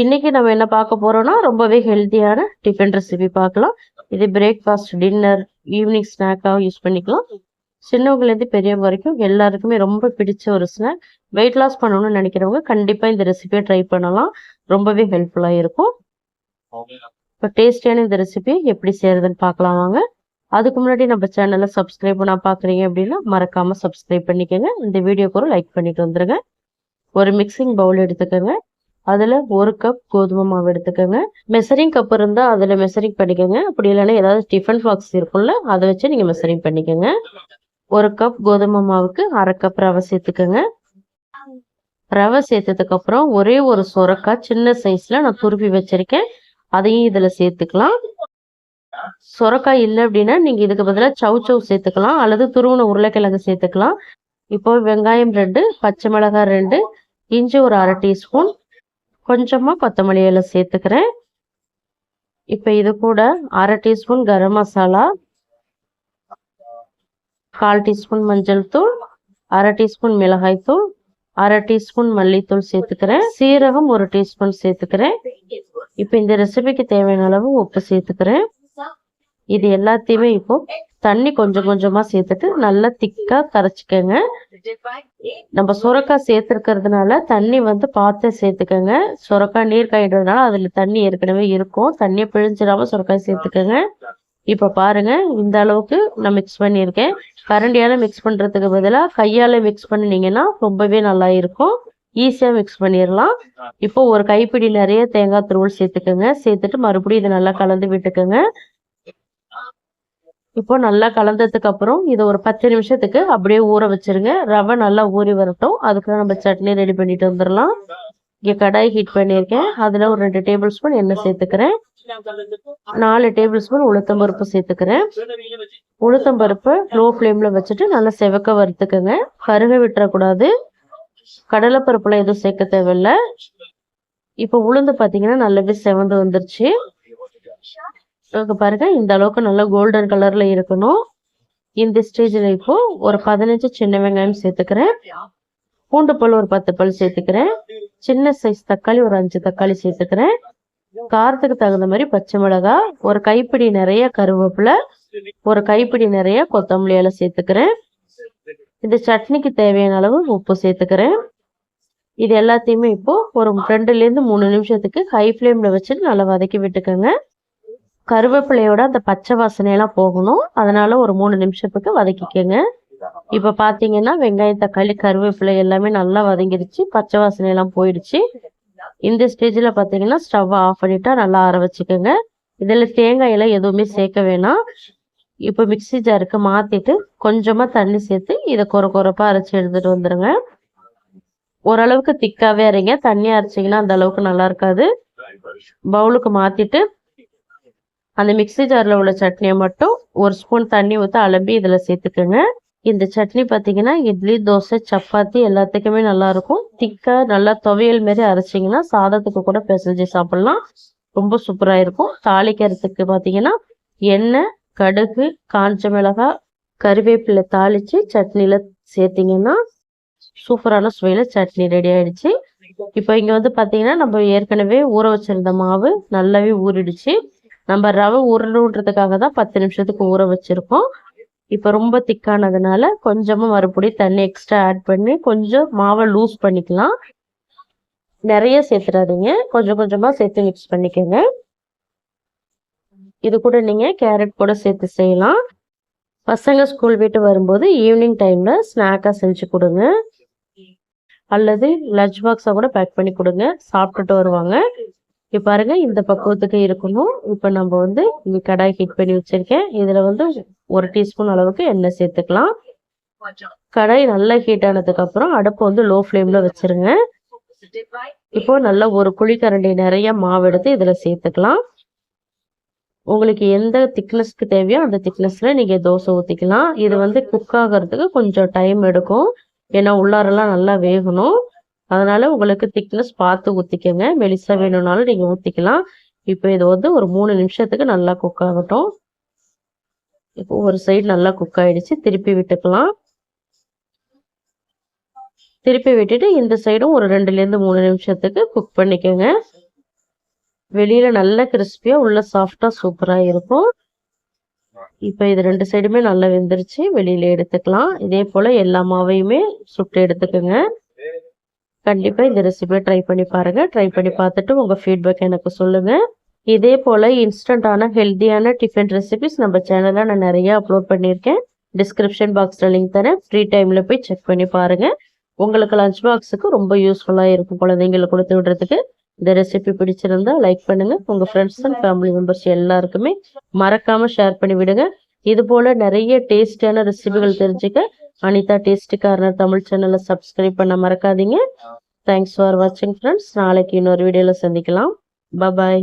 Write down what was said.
இன்னைக்கு நம்ம என்ன பார்க்க போறோம்னா ரொம்பவே ஹெல்த்தியான டிஃபன் ரெசிபி பார்க்கலாம். இது பிரேக்ஃபாஸ்ட் டின்னர் ஈவினிங் ஸ்நாக்காக யூஸ் பண்ணிக்கலாம். சின்னவங்கலேருந்து பெரியவங்க வரைக்கும் எல்லாருக்குமே ரொம்ப பிடிச்ச ஒரு ஸ்நாக் வெயிட் லாஸ் பண்ணணும்னு நினைக்கிறவங்க கண்டிப்பாக இந்த ரெசிபியை ட்ரை பண்ணலாம். ரொம்பவே ஹெல்ப்ஃபுல்லாக இருக்கும். இப்போ டேஸ்டியான இந்த ரெசிபி எப்படி செய்யறதுன்னு பார்க்கலாம் வாங்க. அதுக்கு முன்னாடி நம்ம சேனலை சப்ஸ்கிரைப் பண்ண பார்க்குறீங்க அப்படின்னா மறக்காம சப்ஸ்கிரைப் பண்ணிக்கோங்க. இந்த வீடியோக்கு ஒரு லைக் பண்ணிட்டு வந்துடுங்க ஒரு மிக்சிங் பவுல் எடுத்துக்கோங்க. அதில் ஒரு கப் கோதுமை மாவு எடுத்துக்கோங்க. மெசரிங் கப் இருந்தால் அதில் மெசரிங் பண்ணிக்கோங்க. அப்படி இல்லைன்னா ஏதாவது டிஃபன் பாக்ஸ் இருக்கும்ல அதை வச்சு நீங்கள் மெசரிங் பண்ணிக்கோங்க. ஒரு கப் கோதுமை மாவுக்கு அரை கப் ரவை சேர்த்துக்கோங்க. ரவை சேர்த்ததுக்கப்புறம் ஒரே ஒரு சுரக்காய் சின்ன சைஸ்ல நான் துருப்பி வச்சிருக்கேன். அதையும் இதில் சேர்த்துக்கலாம். சொரக்காய் இல்லை அப்படின்னா நீங்கள் இதுக்கு பதிலாக சவு சவு சேர்த்துக்கலாம் அல்லது துருவன உருளைக்கிழங்கு சேர்த்துக்கலாம். இப்போ வெங்காயம் ரெண்டு பச்சை மிளகாய் ரெண்டு இஞ்சி ஒரு அரை டீஸ்பூன் கொஞ்சமாக கொத்தமல்லி இலை சேர்த்துக்கிறேன். இப்போ இது கூட அரை டீஸ்பூன் கரம் மசாலா கால் டீஸ்பூன் மஞ்சள் தூள் அரை டீஸ்பூன் மிளகாய் தூள் அரை டீஸ்பூன் மல்லித்தூள் சேர்த்துக்கிறேன். சீரகம் ஒரு டீஸ்பூன் சேர்த்துக்கிறேன். இப்போ இந்த ரெசிபிக்கு தேவையான அளவு உப்பு சேர்த்துக்கிறேன். இது எல்லாத்தையுமே இப்போ தண்ணி கொஞ்சம் கொஞ்சமா சேர்த்துட்டு நல்லா திக்கா கரைச்சிக்கோங்க. நம்ம சுரக்காய் சேர்த்துருக்கிறதுனால தண்ணி வந்து பார்த்து சேர்த்துக்கோங்க. சுரக்காய் நீர் காயிடுறதுனால அதுல தண்ணி ஏற்கனவே இருக்கும். தண்ணியை பிழிஞ்சிடாம சுரக்காய் சேர்த்துக்கோங்க. இப்போ பாருங்க இந்த அளவுக்கு நான் மிக்ஸ் பண்ணியிருக்கேன். கரண்டியால மிக்ஸ் பண்றதுக்கு பதிலாக கையால மிக்ஸ் பண்ணினீங்கன்னா ரொம்பவே நல்லா இருக்கும். ஈஸியா மிக்ஸ் பண்ணிடலாம் இப்போ ஒரு கைப்பிடி நிறைய தேங்காய் துருவல் சேர்த்துக்கோங்க. சேர்த்துட்டு மறுபடியும் இதை நல்லா கலந்து விட்டுக்கோங்க. இப்போ நல்லா கலந்ததுக்கு அப்புறம் இதை ஒரு பத்து நிமிஷத்துக்கு அப்படியே ஊற வச்சிருங்க. ரவை நல்லா ஊறி வரட்டும். அதுக்கு நம்ம சட்னி ரெடி பண்ணிட்டு வந்துடலாம் இங்கே கடாய் ஹீட் பண்ணியிருக்கேன். அதில் ஒரு ரெண்டு டேபிள் ஸ்பூன் எண்ணெய் சேர்த்துக்கிறேன். நாலு டேபிள் ஸ்பூன் உளுத்தம் பருப்பு சேர்த்துக்கிறேன். உளுத்தம் பருப்பு லோ ஃப்ளேமில் வச்சுட்டு நல்லா செவக்க வறுத்துக்கோங்க. கருக விட்டுறக்கூடாது. கடலைப்பருப்புலாம் எதுவும் சேர்க்க தேவையில்ல. இப்போ உளுந்து பார்த்தீங்கன்னா நல்லாவே செவந்து வந்துருச்சு. பாருங்கள் பாருங்க. இந்த அளவுக்கு நல்லா கோல்டன் கலர்ல இருக்கணும். இந்த ஸ்டேஜில் இப்போ ஒரு பதினஞ்சு சின்ன வெங்காயம் சேர்த்துக்கிறேன். பூண்டு பல் ஒரு பத்து பல் சேர்த்துக்கிறேன். சின்ன சைஸ் தக்காளி ஒரு அஞ்சு தக்காளி சேர்த்துக்கிறேன். காரத்துக்கு தகுந்த மாதிரி பச்சை மிளகா ஒரு கைப்பிடி நிறைய கருவேப்பிலை ஒரு கைப்பிடி நிறைய கொத்தமல்லி இலை சேர்த்துக்கிறேன். இந்த சட்னிக்கு தேவையான அளவு உப்பு சேர்த்துக்கிறேன். இது எல்லாத்தையுமே இப்போ ஒரு ரெண்டுல இருந்து மூணு நிமிஷத்துக்கு ஹை ஃப்ளேம்ல வச்சுட்டு நல்லா வதக்கி விட்டுக்கோங்க. கருவேப்பிலையோட அந்த பச்சை வாசனையெல்லாம் போகணும். அதனால ஒரு மூணு நிமிஷத்துக்கு வதக்கிக்கோங்க. இப்போ பார்த்தீங்கன்னா வெங்காயம் தக்காளி கருவேப்பிலை எல்லாமே நல்லா வதங்கிருச்சு. பச்சை வாசனையெல்லாம் போயிடுச்சு. இந்த ஸ்டேஜில் பார்த்தீங்கன்னா ஸ்டவ்வை ஆஃப் பண்ணிட்டா நல்லா ஆற வச்சுக்கோங்க. இதில் தேங்காயெல்லாம் எதுவுமே சேர்க்க வேணாம். இப்போ மிக்ஸி ஜாருக்கு மாற்றிட்டு கொஞ்சமாக தண்ணி சேர்த்து இதை குறை கொரப்பாக அரைச்சி எடுத்துகிட்டு வந்துடுங்க ஓரளவுக்கு திக்காவே அரைங்க. தண்ணி அரைச்சிங்கன்னா அந்த அளவுக்கு நல்லா இருக்காது. பவுலுக்கு மாற்றிட்டு அந்த மிக்ஸி ஜாரில் உள்ள சட்னியை மட்டும் ஒரு ஸ்பூன் தண்ணி ஊற்றி அலம்பி இதில் சேர்த்துக்கோங்க. இந்த சட்னி பார்த்தீங்கன்னா இட்லி தோசை சப்பாத்தி எல்லாத்துக்குமே நல்லாயிருக்கும் திக்காக நல்லா துவையல் மாரி அரைச்சிங்கன்னா சாதத்துக்கு கூட பிசைஞ்சு சாப்பிட்லாம். ரொம்ப சூப்பராக இருக்கும். தாளிக்கிறதுக்கு பார்த்தீங்கன்னா எண்ணெய் கடுகு காஞ்ச மிளகாய் கருவேப்பிலை தாளித்து சட்னியில் சேர்த்திங்கன்னா சூப்பரான சுவையில் சட்னி ரெடி ஆயிடுச்சு. இப்போ இங்கே வந்து பார்த்தீங்கன்னா நம்ம ஏற்கனவே ஊற வச்சிருந்த மாவு நல்லாவே ஊறிடுச்சு. நம்ம ரவை உருளுன்றதுக்காக தான் பத்து நிமிஷத்துக்கு ஊற வச்சுருக்கோம். இப்போ ரொம்ப திக்கானதுனால கொஞ்சமாக மறுபடியும் தண்ணி எக்ஸ்ட்ரா ஆட் பண்ணி கொஞ்சம் மாவை லூஸ் பண்ணிக்கலாம். நிறைய சேர்த்துடாதீங்க கொஞ்சம் கொஞ்சமாக சேர்த்து மிக்ஸ் பண்ணிக்கோங்க. இது கூட நீங்கள் கேரட் கூட சேர்த்து செய்யலாம். பசங்க ஸ்கூல் விட்டு வரும்போது ஈவினிங் டைமில் ஸ்நாக்காக செஞ்சு கொடுங்க. அல்லது லஞ்ச் பாக்ஸை கூட பேக் பண்ணி கொடுங்க. சாப்பிட்டுட்டு வருவாங்க. இப்போ பாருங்க இந்த பக்குவத்துக்கு இருக்கணும். இப்போ நம்ம வந்து இங்கே கடாய் ஹீட் பண்ணி வச்சிருக்கேன். இதில் வந்து ஒரு டீஸ்பூன் அளவுக்கு எண்ணெய் சேர்த்துக்கலாம். கடாய் நல்லா ஹீட் ஆனதுக்கு அப்புறம் அடுப்பு வந்து லோ ஃப்ளேமில் வச்சிருங்க. இப்போ நல்லா ஒரு குழிக்கரண்டி நிறைய மாவு எடுத்து இதில் சேர்த்துக்கலாம். உங்களுக்கு எந்த திக்னஸ்க்கு தேவையோ அந்த திக்னஸ்ல நீங்க தோசை ஊற்றிக்கலாம் இது வந்து குக் ஆகிறதுக்கு கொஞ்சம் டைம் எடுக்கும். ஏன்னா உள்ளாரெல்லாம் நல்லா வேகணும். அதனால உங்களுக்கு திக்னஸ் பார்த்து ஊத்திக்கங்க. மெலிசா வேணும்னாலும் நீங்க ஊத்திக்கலாம். இப்போ இது வந்து ஒரு மூணு நிமிஷத்துக்கு நல்லா குக் ஆகட்டும். இப்போ ஒரு சைடு நல்லா குக் ஆயிடுச்சு. திருப்பி விட்டுக்கலாம். திருப்பி விட்டுட்டு இந்த சைடும் ஒரு ரெண்டுலேருந்து மூணு நிமிஷத்துக்கு குக் பண்ணிக்கோங்க. வெளியில நல்ல கிறிஸ்பியா உள்ள சாஃப்டா சூப்பரா இருக்கும். இப்போ இது ரெண்டு சைடுமே நல்லா வெந்துருச்சு. வெளியில எடுத்துக்கலாம். இதே போல எல்லா மாவையுமே சுட்டு எடுத்துக்கோங்க. கண்டிப்பாக இந்த ரெசிபியை ட்ரை பண்ணி பாருங்கள் ட்ரை பண்ணி பார்த்துட்டு உங்கள் ஃபீட்பேக் எனக்கு சொல்லுங்கள் இதே போல் இன்ஸ்டண்ட்டான ஹெல்த்தியான டிஃபன் ரெசிபிஸ் நம்ம சேனலில் நான் நிறையா அப்லோட் பண்ணியிருக்கேன். டிஸ்கிரிப்ஷன் பாக்ஸில் லிங்க் தரேன். ஃப்ரீ டைமில் போய் செக் பண்ணி பாருங்கள் உங்களுக்கு லஞ்ச் பாக்ஸுக்கு ரொம்ப யூஸ்ஃபுல்லாக இருக்கும் குழந்தைங்களுக்கு கொடுத்து விடுறதுக்கு. இந்த ரெசிபி பிடிச்சிருந்தா லைக் பண்ணுங்கள் உங்கள் ஃப்ரெண்ட்ஸ் அண்ட் ஃபேமிலி மெம்பர்ஸ் எல்லாருக்குமே மறக்காமல் ஷேர் பண்ணி விடுங்க. இது போல் நிறைய டேஸ்டியான ரெசிபிகள் தெரிஞ்சுக்க அனிதா டேஸ்டி கார்னர் தமிழ் சேனலை சப்ஸ்கிரைப் பண்ண மறக்காதீங்க. தேங்க்ஸ் ஃபார் வாட்சிங் ஃப்ரெண்ட்ஸ் நாளைக்கு இன்னொரு வீடியோல சந்திக்கலாம். பபாய்